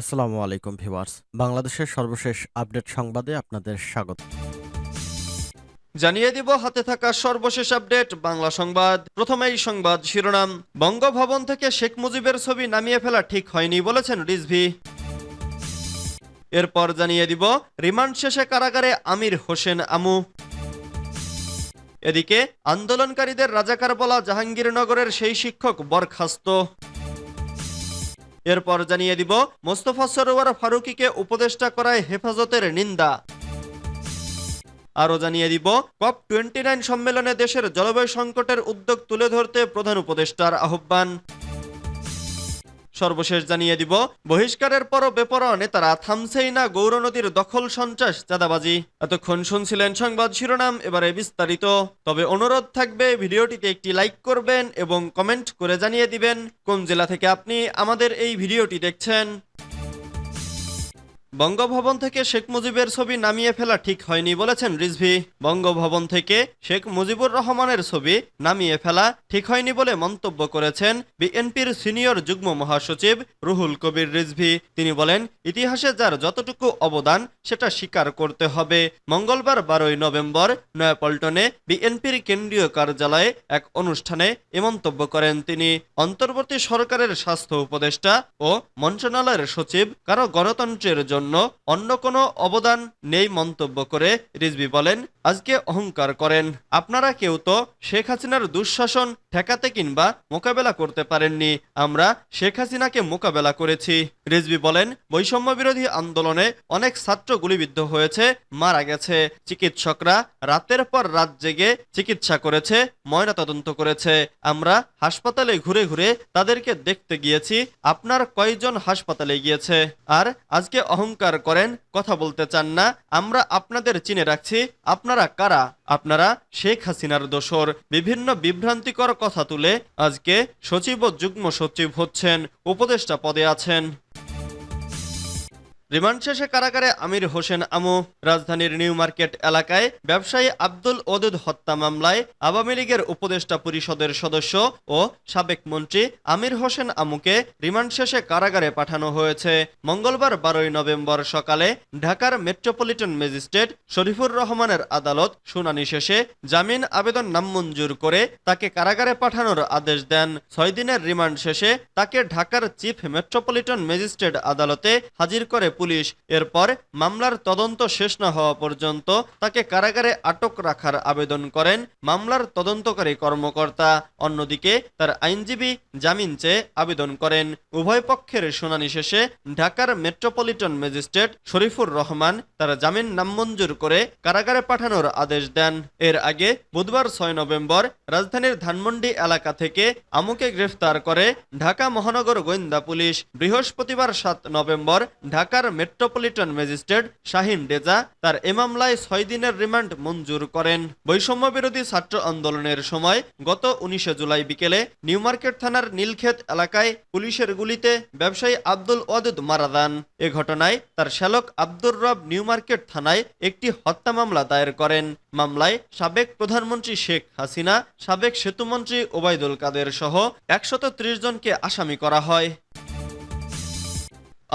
আসসালামু আলাইকুম ভিউয়ার্স। বাংলাদেশের সর্বশেষ আপডেট সংবাদে আপনাদের স্বাগত। জানিয়ে দিব, হাতে থাকা সর্বশেষ আপডেট, বাংলা সংবাদ। প্রথমেই সংবাদ শিরোনাম, বঙ্গভবন থেকে শেখ মুজিবের ছবি নামিয়ে ফেলা ঠিক হয়নি বলেছেন রিজভি। এরপর জানিয়ে দিব, রিমান্ড শেষে কারাগারে আমির হোসেন আমু। এদিকে, আন্দোলনকারীদের রাজাকার বলা জাহাঙ্গীরনগরের সেই শিক্ষক বরখাস্ত। এরপর জানিয়ে দিব, মোস্তফা সরোয়ার ফারুকিকে উপদেষ্টা করায় হেফাজতের নিন্দা। আরও জানিয়ে দিব, কপ টোয়েন্টি সম্মেলনে দেশের জলবায়ু সংকটের উদ্যোগ তুলে ধরতে প্রধান উপদেষ্টার আহ্বান। সর্বশেষ জানিয়ে দিব, বহিষ্কারের পরও বেপরোয়া তারা থামছেই না গৌর নদীর দখল সন্ত্রাস চাঁদাবাজি। এতক্ষণ শুনছিলেন সংবাদ শিরোনাম, এবারে বিস্তারিত। তবে অনুরোধ থাকবে, ভিডিওটিতে একটি লাইক করবেন এবং কমেন্ট করে জানিয়ে দিবেন কোন জেলা থেকে আপনি আমাদের এই ভিডিওটি দেখছেন। বঙ্গভবন থেকে শেখ মুজিবের ছবি নামিয়ে ফেলা ঠিক হয়নি বলেছেন রিজভি। বঙ্গভবন থেকে শেখ মুজিবুর রহমানের ছবি নামিয়ে ফেলা ঠিক হয়নি বলে মন্তব্য করেছেন বিএনপির সিনিয়র যুগ্ম মহাসচিব রুহুল কবির রিজভি। তিনি বলেন, ইতিহাসে যার যতটুকু অবদান, সেটা স্বীকার করতে হবে। মঙ্গলবার বারোই নভেম্বর নয়াপল্টনে বিএনপির কেন্দ্রীয় কার্যালয়ে এক অনুষ্ঠানে এ মন্তব্য করেন তিনি। অন্তর্বর্তী সরকারের স্বাস্থ্য উপদেষ্টা ও মন্ত্রণালয়ের সচিব, কারও গণতন্ত্রের জন্য অন্য কোনো অবদান নেই মন্তব্য করে রিজবি বলেন আজকে অহংকার করেন। আপনারা কেউ তো শেখ হাসিনার দুঃশাসন ঠেকাতে কিংবা মোকাবেলা করতে পারেননি। আমরা শেখ হাসিনাকে মোকাবেলা করেছি। রিজভি বলেন, বৈষম্য বিরোধী আন্দোলনে অনেক ছাত্র গুলিবিদ্ধ হয়েছে, মারা গেছে। চিকিৎসকরা রাতের পর রাত জেগে চিকিৎসা করেছে, ময়নাতদন্ত করেছে। আমরা হাসপাতালে ঘুরে ঘুরে তাদেরকে দেখতে গিয়েছি, আপনার কয়জন হাসপাতালে গিয়েছে? আর আজকে অহংকার করেন, কথা বলতে চান না, আমরা আপনাদের চিনে রাখছি আপনারা কারা? আপনারা শেখ হাসিনার দোসর বিভিন্ন বিভ্রান্তিকর কথা তুলে আজকে সচিব ও যুগ্ম সচিব হচ্ছেন, উপদেষ্টা পদে আছেন। রিমান্ড শেষে কারাগারে আমির হোসেন আমু। রাজধানীর নিউ মার্কেট এলাকায় ব্যবসায়ী আব্দুল ওদুদ হত্যা মামলায় আওয়ামী লীগের উপদেষ্টা পরিষদের সদস্য ও সাবেক মন্ত্রী আমির হোসেন আমুকে রিমান্ড শেষে কারাগারে পাঠানো হয়েছে। মঙ্গলবার বারোই নভেম্বর সকালে ঢাকার মেট্রোপলিটন ম্যাজিস্ট্রেট শরীফুর রহমানের আদালত শুনানি শেষে জামিন আবেদন নামঞ্জুর করে তাকে কারাগারে পাঠানোর আদেশ দেন। ছয় দিনের রিমান্ড শেষে তাকে ঢাকার চিফ মেট্রোপলিটন ম্যাজিস্ট্রেট আদালতে হাজির করে পুলিশ। এরপর মামলার তদন্ত শেষ না হওয়া পর্যন্ত তাকে কারাগারে আটক রাখার আবেদন করেন মামলার তদন্তকারী কর্মকর্তা। অন্যদিকে তার আইনজীবী জামিন চেয়ে আবেদন করেন। উভয় পক্ষের শুনানি শেষে ঢাকার মেট্রোপলিটন ম্যাজিস্ট্রেট শরীফুর রহমান তার জামিন নামঞ্জুর করে কারাগারে পাঠানোর আদেশ দেন। এর আগে বুধবার ছয় নভেম্বর রাজধানীর ধানমন্ডি এলাকা থেকে আমুকে গ্রেফতার করে ঢাকা মহানগর গোয়েন্দা পুলিশ বৃহস্পতিবার সাত নভেম্বর ঢাকার মেট্রোপলিটন ম্যাজিস্ট্রেট শাহিন ডেজা তার এ মামলায় ছয় দিনের রিমান্ড মঞ্জুর করেন। বৈষম্য বিরোধী ছাত্র আন্দোলনের সময় গত উনিশে জুলাই বিকেলে নিউ মার্কেট থানার নীলক্ষেত এলাকায় পুলিশের গুলিতে ব্যবসায়ী আব্দুল ওয়াদুদ মারা যান। এ ঘটনায় তার শ্যালক আব্দুর রব নিউ মার্কেট থানায় একটি হত্যা মামলা দায়ের করেন। মামলায় সাবেক প্রধানমন্ত্রী শেখ হাসিনা, সাবেক সেতুমন্ত্রী ওবায়দুল কাদের সহ একশত জনকে আসামি করা হয়।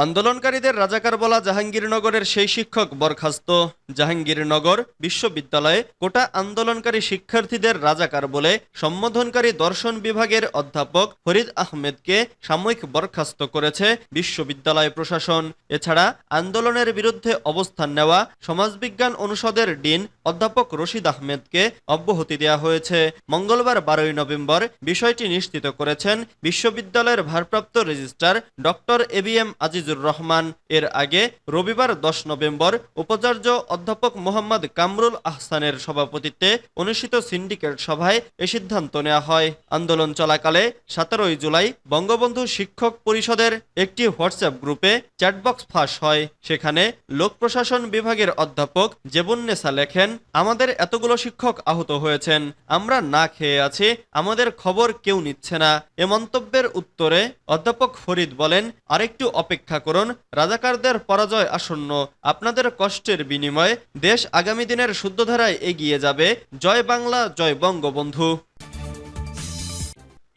আন্দোলনকারীদের রাজাকার বলা জাহাঙ্গীরনগরের সেই শিক্ষক বরখাস্ত। জাহাঙ্গীরনগর বিশ্ববিদ্যালয়ে কোটা আন্দোলনকারী শিক্ষার্থীদের রাজাকার বলে সম্বোধনকারী দর্শন বিভাগের অধ্যাপক ফরিদ আহমেদকে সাময়িক বরখাস্ত করেছে বিশ্ববিদ্যালয় প্রশাসন। এছাড়া আন্দোলনের বিরুদ্ধে অবস্থান নেওয়া সমাজবিজ্ঞান অনুষদের ডিন অধ্যাপক রশিদ আহমেদকে অব্যাহতি দেওয়া হয়েছে। মঙ্গলবার বারোই নভেম্বর বিষয়টি নিশ্চিত করেছেন বিশ্ববিদ্যালয়ের ভারপ্রাপ্ত registrar doctor A B M Azizur Rahman এর আগে রবিবার দশ নভেম্বর উপাচার্য অধ্যাপক মোহাম্মদ কামরুল আহসানের সভাপতিত্বে অনুষ্ঠিত সিন্ডিকেট সভায় এ সিদ্ধান্ত নেওয়া হয়। আন্দোলন চলাকালে সতেরোই জুলাই বঙ্গবন্ধু শিক্ষক পরিষদের একটি হোয়াটসঅ্যাপ গ্রুপে চ্যাটবক্স ফাঁস হয়। সেখানে লোক প্রশাসন বিভাগের অধ্যাপক জেবুন্নেসা লেখেন, আমাদের এতগুলো শিক্ষক আহত হয়েছেন। আমরা না খেয়ে আছি, আমাদের খবর কেউ নিচ্ছে না। এ মন্তব্যের উত্তরে অধ্যাপক ফরিদ বলেন, আরেকটু অপেক্ষা করুন, রাজাকারদের পরাজয় আসন্ন। আপনাদের কষ্টের বিনিময়ে দেশ আগামী দিনের শুদ্ধধারায় এগিয়ে যাবে। জয় বাংলা, জয় বঙ্গবন্ধু।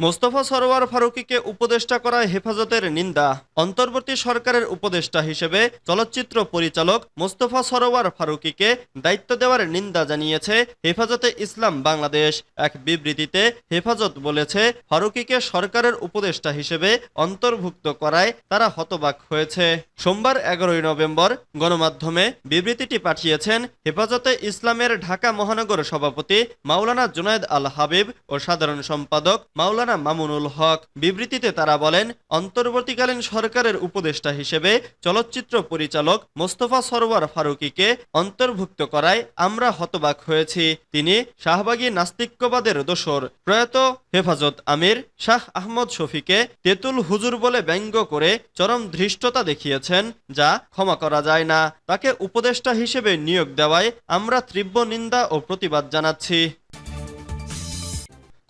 মোস্তফা সরোয়ার ফারুকিকে উপদেষ্টা করা হেফাজতের নিন্দা। অন্তর্বর্তী সরকারের উপদেষ্টা হিসেবে চলচ্চিত্র পরিচালক মোস্তফা সরোয়ার ফারুকিকে দায়িত্ব দেওয়ার নিন্দা জানিয়েছে হেফাজতে ইসলাম বাংলাদেশ। এক বিবৃতিতে হেফাজত বলেছে, ফারুকিকে সরকারের উপদেষ্টা হিসেবে অন্তর্ভুক্ত করায় তারা হতবাক হয়েছে। সোমবার এগারোই নভেম্বর গণমাধ্যমে বিবৃতিটি পাঠিয়েছেন হেফাজতে ইসলামের ঢাকা মহানগর সভাপতি মাওলানা জুনায়দ আল হাবিব ও সাধারণ সম্পাদক মাওলানা মামুনুল হক। বিবৃতিতে তারা বলেন, অন্তর্বর্তীকালীন সরকারের উপদেষ্টা হিসেবে চলচ্চিত্র পরিচালক মোস্তফা সরোয়ার ফারুকিকে অন্তর্ভুক্ত করায় আমরা হতবাক হয়েছি। তিনি শাহবাগী নাস্তিক্যবাদের দোসর। প্রয়াত হেফাজত আমির শাহ আহমদ শফিকে তেতুল হুজুর বলে ব্যঙ্গ করে চরম ধৃষ্টতা দেখিয়েছেন, যা ক্ষমা করা যায় না। তাকে উপদেষ্টা হিসেবে নিয়োগ দেওয়ায় আমরা তীব্র নিন্দা ও প্রতিবাদ জানাচ্ছি।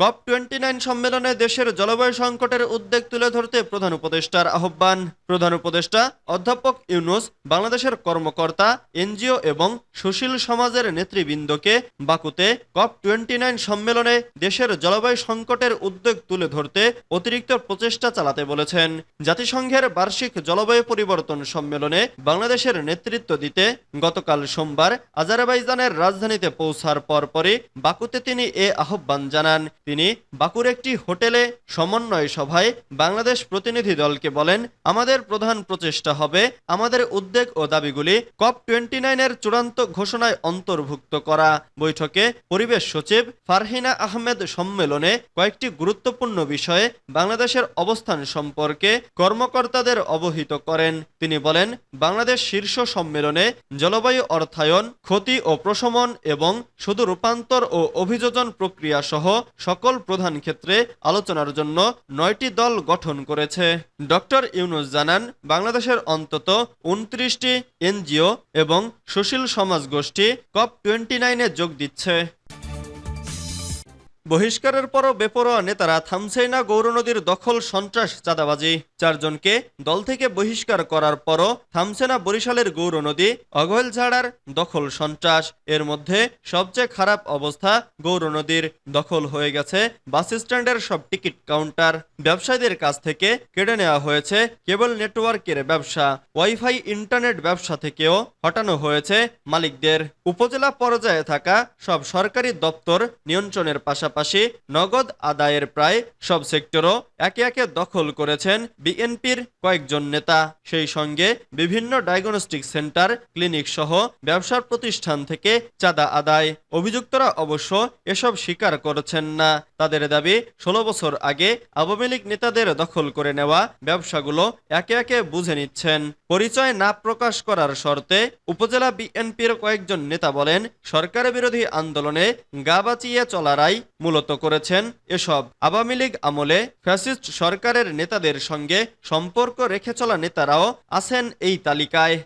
কপ টোয়েন্টি নাইন সম্মেলনে দেশের জলবায়ু সংকটের উদ্বেগ তুলে ধরতে প্রধান উপদেষ্টার আহ্বান। প্রধান উপদেষ্টা অধ্যাপক ইউনুস বাংলাদেশের কর্মকর্তা, এনজিও এবং সুশীল সমাজের নেতৃবৃন্দকে বাকুতে কপ টোয়েন্টি নাইন সম্মেলনে দেশের জলবায়ু সংকটের উদ্বেগ তুলে ধরতে অতিরিক্ত প্রচেষ্টা চালাতে বলেছেন। জাতিসংঘের বার্ষিক জলবায়ু পরিবর্তন সম্মেলনে বাংলাদেশের নেতৃত্ব দিতে গতকাল সোমবার আজারবাইজানের রাজধানীতে পৌঁছার পরপরই বাকুতে তিনি এ আহ্বান জানান। তিনি বাকুর একটি হোটেলে সমন্বয় সভায় বাংলাদেশ প্রতিনিধি দলকে বলেন, আমাদের প্রধান প্রচেষ্টা হবে আমাদের উদ্বেগ ও দাবিগুলি কপ টোয়েন্টি নাইনের চূড়ান্ত ঘোষণায় অন্তর্ভুক্ত করা। বৈঠকে পরিবেশ সচিব ফারহিনা আহমেদ সম্মেলনে কয়েকটি গুরুত্বপূর্ণ বিষয়ে বাংলাদেশের অবস্থান সম্পর্কে কর্মকর্তাদের অবহিত করেন। তিনি বলেন, বাংলাদেশ শীর্ষ সম্মেলনে জলবায়ু অর্থায়ন, ক্ষতি ও প্রশমন এবং শুধু রূপান্তর ও অভিযোজন প্রক্রিয়া সহ সকল প্রধান ক্ষেত্রে আলোচনার জন্য নয়টি দল গঠন করেছে। ডক্টর ইউনুস জানান, বাংলাদেশের অন্তত উনত্রিশটি এনজিও এবং সুশীল সমাজ গোষ্ঠী কপ টোয়েন্টি নাইনে যোগ দিচ্ছে। বহিষ্কারের পরও বেপরোয়া নেতারা থামছেই না গৌরনদীর দখল সন্ত্রাস চাঁদাবাজি। চারজনকে দল থেকে বহিষ্কার করার পরও থামছে না বরিশালের গৌরনদী অগৈলঝাড়ার দখল সন্ত্রাস। এর মধ্যে সবচেয়ে খারাপ অবস্থা গৌরনদীর দখল হয়ে গেছে বাস স্ট্যান্ডের সব টিকিট কাউন্টার। ব্যবসায়ীদের কাছ থেকে কেড়ে নেওয়া হয়েছে কেবল নেটওয়ার্কের ব্যবসা। ওয়াইফাই ইন্টারনেট ব্যবসা থেকেও হটানো হয়েছে মালিকদের। উপজেলা পর্যায়ে থাকা সব সরকারি দপ্তর নিয়ন্ত্রণের পাশাপাশি নগদ আদায়ের প্রায় সব সেক্টরও একে একে দখল করেছেন বিএনপির কয়েকজন নেতা সেই সঙ্গে বিভিন্ন ডায়াগনস্টিক সেন্টার, ক্লিনিক সহ ব্যবসার প্রতিষ্ঠান থেকে চাঁদা আদায়। অভিযুক্তরা অবশ্য এসব স্বীকার করেছেন না। তাদের দাবি, ষোলো বছর আগে আওয়ামী লীগ নেতাদের দখল করে নেওয়া ব্যবসাগুলো একে একে বুঝে নিচ্ছেন। পরিচয় না প্রকাশ করার শর্তে উপজেলা বিএনপির কয়েকজন নেতা বলেন, সরকার বিরোধী আন্দোলনে গা বাঁচিয়ে চলারাই মূলত করেছেন এসব। আওয়ামী লীগ আমলে ফ্যাসিস্ট সরকারের নেতাদের সঙ্গে সম্পর্ক রেখে চলা নেতারাও আছেন এই তালিকায়।